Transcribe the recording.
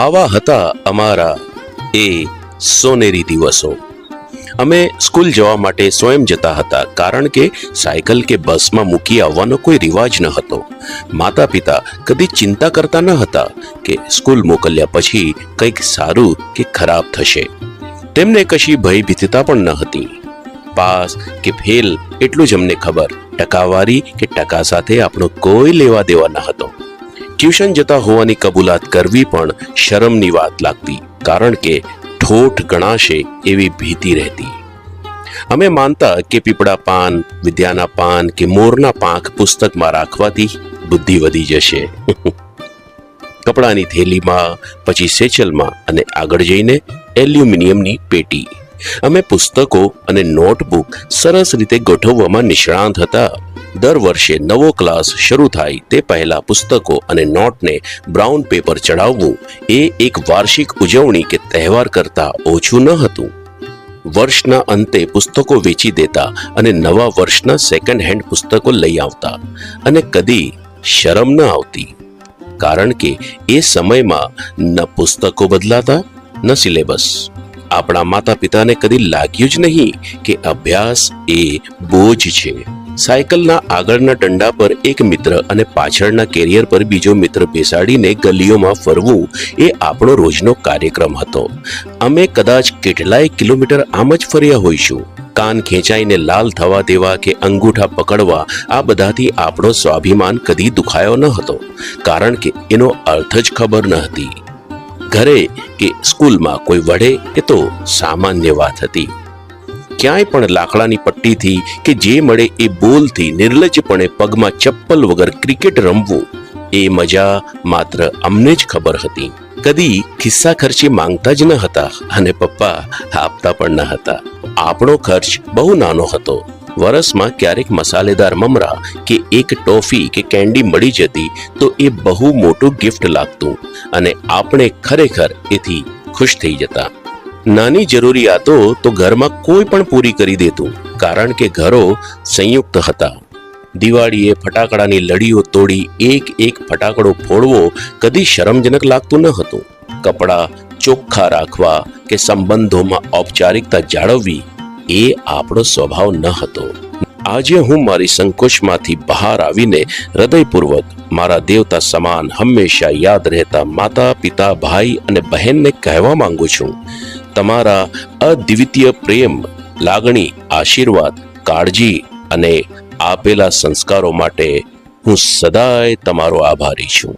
આવા હતા અમારા એ સોનેરી દિવસો. અમે સ્કૂલ જવા માટે સ્વયં જતા હતા, કારણ કે સાયકલ કે બસમાં મૂકી આવવાનો કોઈ રિવાજ ન હતો. માતા પિતા કદી ચિંતા કરતા ન હતા કે સ્કૂલ મોકલ્યા પછી કંઈક સારું કે ખરાબ થશે. તેમને કશી ભયભીતતા પણ ન હતી. પાસ કે ફેલ એટલું જ અમને ખબર, ટકાવારી કે ટકા સાથે આપણો કોઈ લેવા દેવા ન હતો. ટ્યુશન જતા હોવાની કબૂલાત કરવી પણ શરમની વાત લાગતી, કારણ કે ઠોઠ ગણાશે એવી ભીતિ રહેતી. અમે માનતા કે પીપળા પાન, વિદ્યાના પાન કે મોરના પાંખ પુસ્તકમાં રાખવાથી બુદ્ધિ વધી જશે. કપડાની થેલીમાં, પછી સેચલમાં અને આગળ જઈને એલ્યુમિનિયમની પેટી. અમે પુસ્તકો અને નોટબુક સરસ રીતે ગોઠવવામાં નિષ્ણાંત હતા. દર વર્ષે નવો ક્લાસ શરૂ થાય તે પહેલા પુસ્તકો અને નોટને બ્રાઉન પેપર ચડાવવું એ એક વાર્ષિક ઉજવણી કે તહેવાર કરતા ઓછું ન હતું. વર્ષના અંતે પુસ્તકો વેચી દેતા અને નવા વર્ષના સેકન્ડ હેન્ડ પુસ્તકો લઈ આવતા અને કદી શરમ ન આવતી. કારણ કે એ સમયમાં ન પુસ્તકો બદલાતા, ન સિલેબસ. આપણા માતા પિતાને કદી લાગ્યું જ નહીં કે અભ્યાસ એ બોજ છે. સાયકલના આગળના ડંડા પર એક મિત્ર અને પાછળના કેરિયર પર બીજો મિત્ર બેસાડીને ગલીઓમાં ફરવું એ આપણો રોજનો કાર્યક્રમ હતો. અમે કદાચ કેટલાય કિલોમીટર આમ જ ફર્યા હોઈશું. કાન ખેંચાઈને લાલ થવા દેવા કે અંગૂઠા પકડવા આ બધાથી આપણો સ્વાભિમાન કદી દુખાયો ન હતો. કારણ કે એનો અર્થ જ ખબર ન હતી. ઘરે કે સ્કૂલમાં કોઈ વઢે એ તો સામાન્ય વાત હતી. ક્યાંય પણ લાકડાની પટ્ટીથી કે જે મળે એ બોલથી નિર્લજ્જપણે પગમાં ચપ્પલ વગર ક્રિકેટ રમવું એ મજા માત્ર અમને જ ખબર હતી. કદી ખિસ્સા ખર્ચે માંગતા જ ન હતા અને પપ્પા આપતા પણ ન હતા. આપણો ખર્ચ બહુ નાનો હતો. વરસમાં ક્યારેક મસાલેદાર મમરા કે એક ટોફી કે કેન્ડી મળી જતી તો એ બહુ મોટું ગિફ્ટ લાગતું અને આપણે ખરેખર એથી ખુશ થઈ જતા. નાની જરૂરિયાતો તો ઘરમાં કોઈ પણ પૂરી કરી દેતું, કારણ કે ઘરો સંયુક્ત હતા. દિવાળીએ ફટાકડાની લડીઓ તોડી એક એક ફટાકડો ફોડવો કદી શરમજનક લાગતું ન હતું. કપડાં ચોખ્ખા રાખવા કે સંબંધોમાં ઔપચારિકતા જાળવવી એ આપણો સ્વભાવ ન હતો. આજે હું મારી સંકોચમાંથી બહાર આવીને હૃદયપૂર્વક મારા દેવતા સમાન હંમેશા યાદ રહેતા માતા, પિતા, ભાઈ અને બહેનને કહેવા માંગુ છું. તમારા અદ્વિતીય પ્રેમ, લાગણી, આશીર્વાદ, કાળજી અને આપેલા સંસ્કારો માટે હું સદાય તમારો આભારી છું.